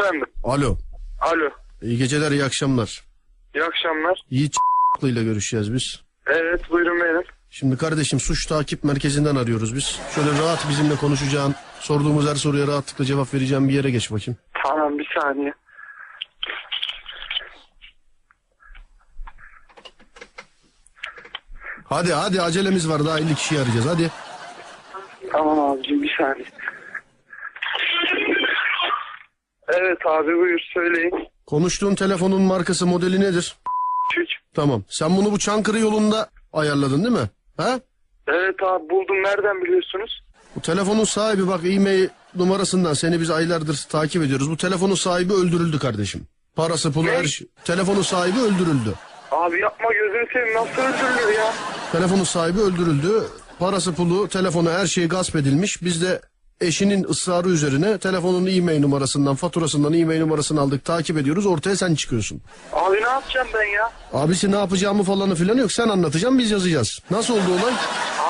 Efendim. Alo. Alo. İyi geceler, iyi akşamlar. İyi akşamlar. Yiğit ile görüşeceğiz biz. Evet buyurun benim. Şimdi kardeşim suç takip merkezinden arıyoruz biz. Şöyle rahat bizimle konuşacağın, sorduğumuz her soruya rahatlıkla cevap vereceğim bir yere geç bakayım. Tamam bir saniye. Hadi hadi acelemiz var daha 50 kişiyi arayacağız hadi. Tamam abicim bir saniye. Evet abi buyur söyleyin. Konuştuğun telefonun markası modeli nedir? Üç. Tamam. Sen bunu bu Çankırı yolunda ayarladın değil mi? Ha? Evet abi buldum nereden biliyorsunuz? Bu telefonun sahibi bak e-mail numarasından seni biz aylardır takip ediyoruz. Bu telefonun sahibi öldürüldü kardeşim. Parası pulu Ne? her şey. Telefonun sahibi öldürüldü. Abi yapma gözünü seveyim nasıl öldürülür ya? Telefonun sahibi öldürüldü. Parası pulu, telefonu her şeyi gasp edilmiş. Biz de eşinin ısrarı üzerine telefonun e-mail numarasından, faturasından e-mail numarasını aldık, takip ediyoruz. Ortaya sen çıkıyorsun. Abi ne yapacağım ben ya? Abisi ne yapacağımı falanı filan yok. Sen anlatacaksın biz yazacağız. Nasıl oldu olay?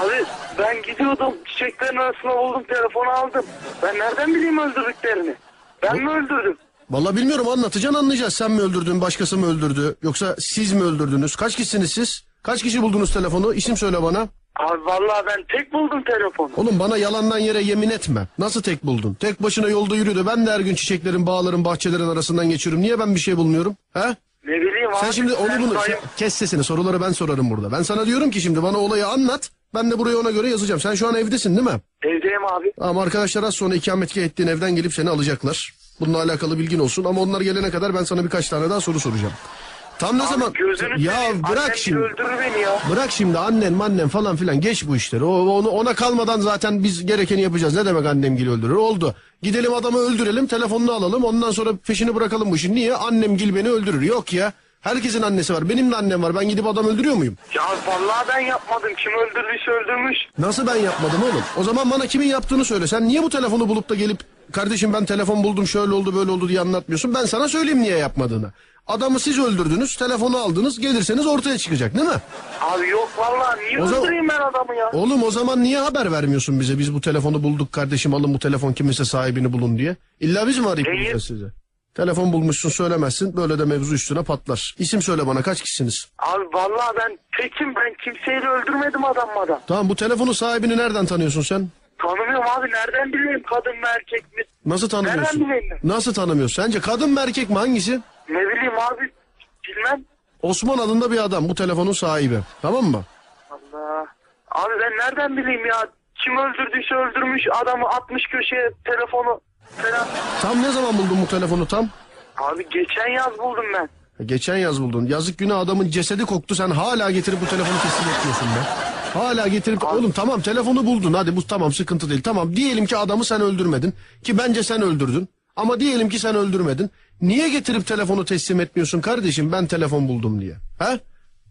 Abi ben gidiyordum çiçeklerin arasına buldum telefonu aldım. Ben nereden bileyim öldürdüklerini? Ben mi öldürdüm? Vallahi bilmiyorum anlatacaksın anlayacağız. Sen mi öldürdün, başkası mı öldürdü? Yoksa siz mi öldürdünüz? Kaç kişisiniz siz? Kaç kişi buldunuz telefonu? İsim söyle bana. Abi vallahi ben tek buldum telefonu. Oğlum bana yalandan yere yemin etme. Nasıl tek buldun? Tek başına yolda yürüdü. Ben de her gün çiçeklerin, bağların, bahçelerin arasından geçiyorum. Niye ben bir şey bulmuyorum? He? Ne bileyim Sen abi. şimdi onu bunu sen- kes sesini soruları ben sorarım burada. Ben sana diyorum ki şimdi bana olayı anlat. Ben de buraya ona göre yazacağım. Sen şu an evdesin değil mi? Evdeyim abi. Ama arkadaşlar az sonra ikametgah ettiğin evden gelip seni alacaklar. Bununla alakalı bilgin olsun ama onlar gelene kadar ben sana birkaç tane daha soru soracağım. Tam ne zaman? gözünü Ya seveyim, bırak annem şimdi. öldürür beni ya. Bırak şimdi annen mannen falan filan geç bu işleri. O, onu, ona kalmadan zaten biz gerekeni yapacağız. Ne demek annem gil öldürür? Oldu. Gidelim adamı öldürelim telefonunu alalım ondan sonra peşini bırakalım bu işin. Niye? Annem gil beni öldürür. Yok ya. Herkesin annesi var. Benim de annem var. Ben gidip adam öldürüyor muyum? Ya vallahi ben yapmadım. Kim öldürdüyse öldürmüş. Nasıl ben yapmadım oğlum? O zaman bana kimin yaptığını söyle. Sen niye bu telefonu bulup da gelip kardeşim ben telefon buldum şöyle oldu böyle oldu diye anlatmıyorsun. Ben sana söyleyeyim niye yapmadığını. Adamı siz öldürdünüz, telefonu aldınız, gelirseniz ortaya çıkacak değil mi? Abi yok vallahi niye O öldüreyim ben adamı ya? Oğlum o zaman niye haber vermiyorsun bize? Biz bu telefonu bulduk kardeşim alın bu telefon kiminse sahibini bulun diye. İlla biz mi arayıp bulacağız size? Telefon bulmuşsun söylemezsin böyle de mevzu üstüne patlar. İsim söyle bana kaç kişisiniz? Abi vallahi ben tekim ben kimseyi de öldürmedim adammadan. Tamam bu telefonun sahibini nereden tanıyorsun sen? Tanımıyorum abi nereden bileyim kadın mı erkek mi? Nasıl tanımıyorsun? Nereden bileyim Nasıl tanımıyorsun? Sence kadın mı erkek mi hangisi? Ne bileyim abi bilmem. Osman adında bir adam bu telefonun sahibi. Tamam mı? Allah. Abi ben nereden bileyim ya? Kim öldürdüyse öldürmüş adamı atmış köşeye telefonu falan. Tam ne zaman buldun bu telefonu tam? Abi geçen yaz buldum ben. Geçen yaz buldun. Yazık günah adamın cesedi koktu. Sen hala getirip bu telefonu teslim etmiyorsun be. Hala getirip... Oğlum tamam telefonu buldun. Hadi bu tamam sıkıntı değil. Tamam diyelim ki adamı sen öldürmedin. Ki bence sen öldürdün. Ama diyelim ki sen öldürmedin. Niye getirip telefonu teslim etmiyorsun kardeşim ben telefon buldum diye? He?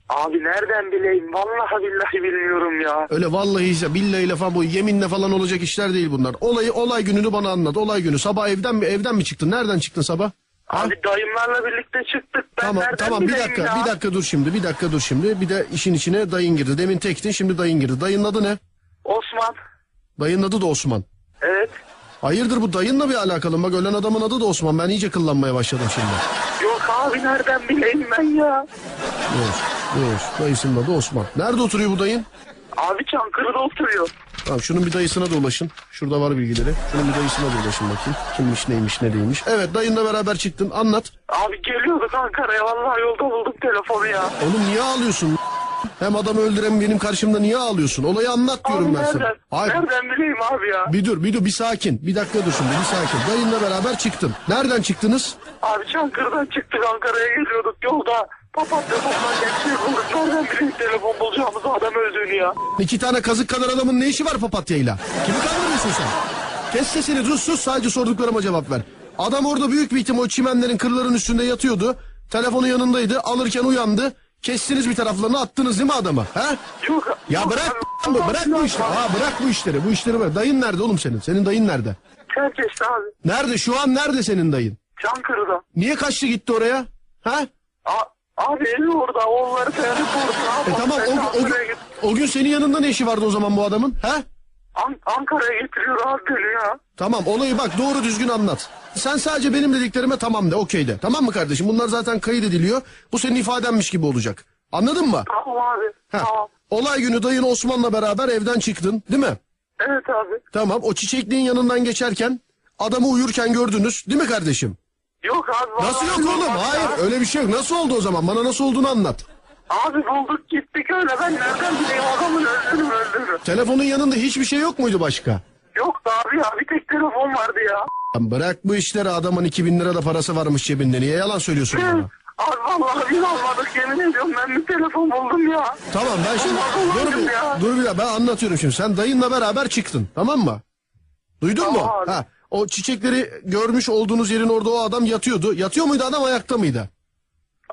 Abi nereden bileyim? Vallahi billahi bilmiyorum ya. Öyle vallahi ise billahi ile falan bu yeminle falan olacak işler değil bunlar. Olayı olay gününü bana anlat. Olay günü sabah evden mi evden mi çıktın? Nereden çıktın sabah? Ha? Abi dayımlarla birlikte çıktık. Ben Tamam nereden tamam bir dakika ya? bir dakika dur şimdi bir dakika dur şimdi. Bir de işin içine dayın girdi. Demin tektin şimdi dayın girdi. Dayının adı ne? Osman. Dayının adı da Osman. Evet. Hayırdır bu dayınla bir alakalı? Bak ölen adamın adı da Osman. Ben iyice kıllanmaya başladım şimdi. Yok abi nereden bileyim ben ya? Dur dur. Dayısının adı Osman. Nerede oturuyor bu dayın? Abi Çankırı'da oturuyor. Tamam şunun bir dayısına da ulaşın. Şurada var bilgileri. Şunun bir dayısına da ulaşın bakayım. Kimmiş neymiş ne değilmiş. Evet dayınla beraber çıktın. Anlat. Abi geliyorduk Ankara'ya vallahi yolda buldum telefonu ya. Oğlum niye ağlıyorsun? Hem adamı öldüren benim karşımda niye ağlıyorsun? Olayı anlat diyorum Abi ben sana. nereden? Hayır. Nereden bileyim abi ya? Bir dur bir dur bir sakin. Bir dakika dur şimdi bir sakin. Dayınla beraber çıktın. Nereden çıktınız? Abi Çankırı'dan çıktık Ankara'ya geliyorduk yolda. Papatya şey bulduk. Nereden bileyim telefon bulacağımızı adam öldüğünü ya. İki tane kazık kadar adamın ne işi var papatyayla? Kimi kandırıyorsun sen? Kes sesini sus sus sadece sorduklarıma cevap ver. Adam orada büyük bir ihtimal o çimenlerin kırların üstünde yatıyordu. Telefonu yanındaydı alırken uyandı. Kestiniz bir taraflarını attınız değil mi adamı? He? Yok. Ya yok bırak abi. bu bırak bu işleri. Ha bırak bu işleri. Bu işleri bırak. Dayın nerede oğlum senin? Senin dayın nerede? Çerkeş'te abi. Nerede? Şu an nerede senin dayın? Çankırı'da. Niye kaçtı gitti oraya? Ha? A abi evi orada. Falan hep orada. E tamam o, o, gün- o gün senin yanında ne işi vardı o zaman bu adamın? Ha? An- Ankara'ya getiriyor abi beni ya. Tamam olayı bak doğru düzgün anlat. Sen sadece benim dediklerime tamam de okey de. Tamam mı kardeşim? Bunlar zaten kayıt ediliyor. Bu senin ifadenmiş gibi olacak. Anladın mı? Tamam abi. Heh. Tamam. Olay günü dayın Osman'la beraber evden çıktın değil mi? Evet abi. Tamam o çiçekliğin yanından geçerken adamı uyurken gördünüz değil mi kardeşim? Yok abi. vallahi Nasıl yok oğlum? ya. Hayır öyle bir şey yok. Nasıl oldu o zaman? Bana nasıl olduğunu anlat. Abi bulduk gittik öyle. Ben nereden bileyim adamın öldüğünü öldüğünü. Telefonun yanında hiçbir şey yok muydu başka? Yok abi ya. Bir tek telefon vardı ya. Lan bırak bu işleri adamın 2000 lira da parası varmış cebinde. Niye yalan söylüyorsun bana? Abi vallahi biz almadık yemin ediyorum. Ben bir telefon buldum ya. Tamam ben şimdi dur bir, dur bir dakika, ben anlatıyorum şimdi. Sen dayınla beraber çıktın tamam mı? Duydun mu? Ha, o çiçekleri görmüş olduğunuz yerin orada o adam yatıyordu. Yatıyor muydu adam ayakta mıydı?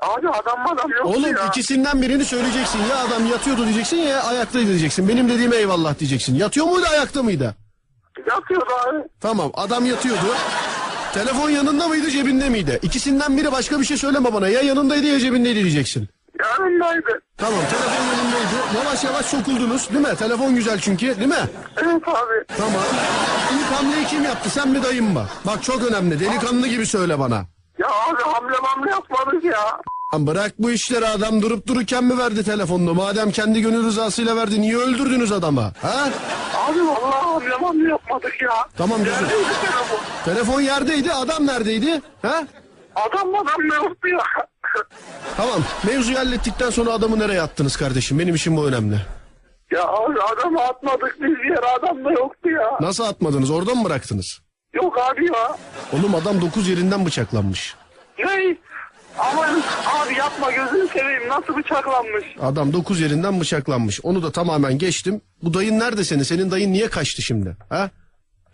Abi adam adam yoktu Oğlum ya. ikisinden birini söyleyeceksin. Ya adam yatıyordu diyeceksin ya ayaktaydı diyeceksin. Benim dediğime eyvallah diyeceksin. Yatıyor muydu ayakta mıydı? Yatıyordu abi. Tamam adam yatıyordu. Telefon yanında mıydı cebinde miydi? İkisinden biri başka bir şey söyleme bana. Ya yanındaydı ya cebindeydi diyeceksin. Yanındaydı. Tamam telefon yanındaydı. Yavaş yavaş sokuldunuz değil mi? Telefon güzel çünkü değil mi? Evet abi. Tamam. İlk hamleyi kim yaptı sen mi dayın mı? Bak çok önemli delikanlı gibi söyle bana. Ya abi hamle mamle yapmadık ya. Lan bırak bu işleri adam durup dururken mi verdi telefonunu? Madem kendi gönül rızasıyla verdi niye öldürdünüz adamı? Ha? Abi vallahi hamle mamle yapmadık ya. Tamam, güzel. Neredeydi telefon? Telefon yerdeydi adam neredeydi? Ha? Adam adam ne yoktu ya. Tamam mevzuyu hallettikten sonra adamı nereye attınız kardeşim? Benim için bu önemli. ya abi adamı atmadık biz bir yere adam da yoktu ya. Nasıl atmadınız? Oradan mı bıraktınız? Yok abi ya. Oğlum adam 9 yerinden bıçaklanmış. Ne? Aman abi yapma gözünü seveyim nasıl bıçaklanmış. Adam 9 yerinden bıçaklanmış. Onu da tamamen geçtim. Bu dayın nerede senin? Senin dayın niye kaçtı şimdi? Ha?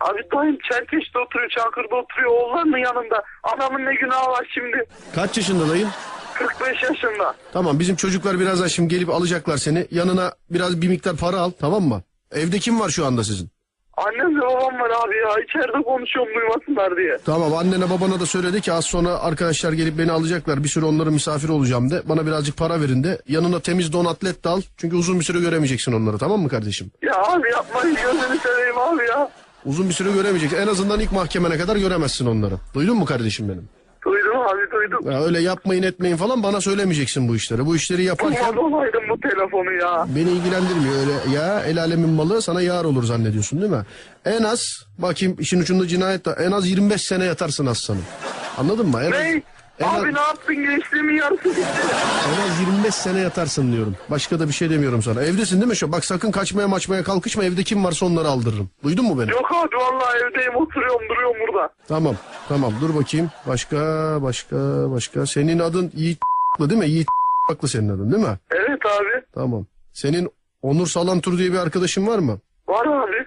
Abi dayım Çerkeş'te oturuyor Çankırı'da oturuyor oğullarının yanında. Adamın ne günahı var şimdi. Kaç yaşında dayın? 45 yaşında. Tamam bizim çocuklar birazdan şimdi gelip alacaklar seni. Yanına biraz bir miktar para al tamam mı? Evde kim var şu anda sizin? Annem ve babam var abi ya içeride konuşuyorum duymasınlar diye. Tamam annene babana da söyledi ki az sonra arkadaşlar gelip beni alacaklar. Bir süre onların misafir olacağım de. Bana birazcık para verin de. Yanına temiz don atlet de al. Çünkü uzun bir süre göremeyeceksin onları tamam mı kardeşim? Ya abi yapmayın gözünü seveyim abi ya. Uzun bir süre göremeyeceksin. En azından ilk mahkemene kadar göremezsin onları. Duydun mu kardeşim benim? Abi duydum. Ya öyle yapmayın etmeyin falan bana söylemeyeceksin bu işleri. Bu işleri yaparken Kurban olaydım bu telefonu ya. beni ilgilendirmiyor öyle ya el alemin malı sana yar olur zannediyorsun değil mi? En az bakayım işin ucunda cinayet de en az 25 sene yatarsın aslanım. Anladın mı? En az, Ne? En az, Abi ne yaptın gençliğimin yarısı gitti. en az 25 sene yatarsın diyorum. Başka da bir şey demiyorum sana. Evdesin değil mi şu? Bak sakın kaçmaya maçmaya kalkışma. Evde kim varsa onları aldırırım. Duydun mu beni? Yok abi vallahi evdeyim oturuyorum duruyorum burada. Tamam. Tamam dur bakayım. Başka başka başka. Senin adın Yiğit değil mi? Yiğit haklı senin adın değil mi? Evet abi. Tamam. Senin Onur Salantur diye bir arkadaşın var mı? Var abi.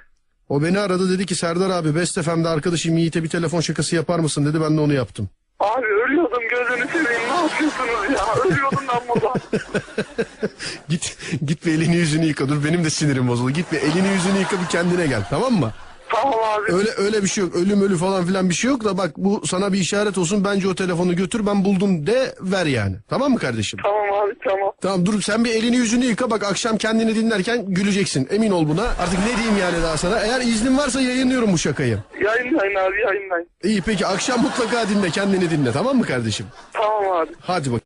O beni aradı dedi ki Serdar abi Best FM'de arkadaşım Yiğit'e bir telefon şakası yapar mısın dedi ben de onu yaptım. Abi ölüyordum gözünü seveyim ne yapıyorsunuz ya? Ölüyordum ben burada. Git git bir elini yüzünü yıka dur benim de sinirim bozuldu. Git bir elini yüzünü yıka bir kendine gel tamam mı? tamam abi. Öyle öyle bir şey yok ölüm ölü falan filan bir şey yok da bak bu sana bir işaret olsun bence o telefonu götür ben buldum de ver yani. Tamam mı kardeşim? Tamam abi tamam. Tamam dur sen bir elini yüzünü yıka bak akşam kendini dinlerken güleceksin emin ol buna. Artık ne diyeyim yani daha sana eğer iznin varsa yayınlıyorum bu şakayı. Yayınlayın abi yayınlayın. İyi peki akşam mutlaka dinle kendini dinle tamam mı kardeşim? Tamam abi. Hadi bak.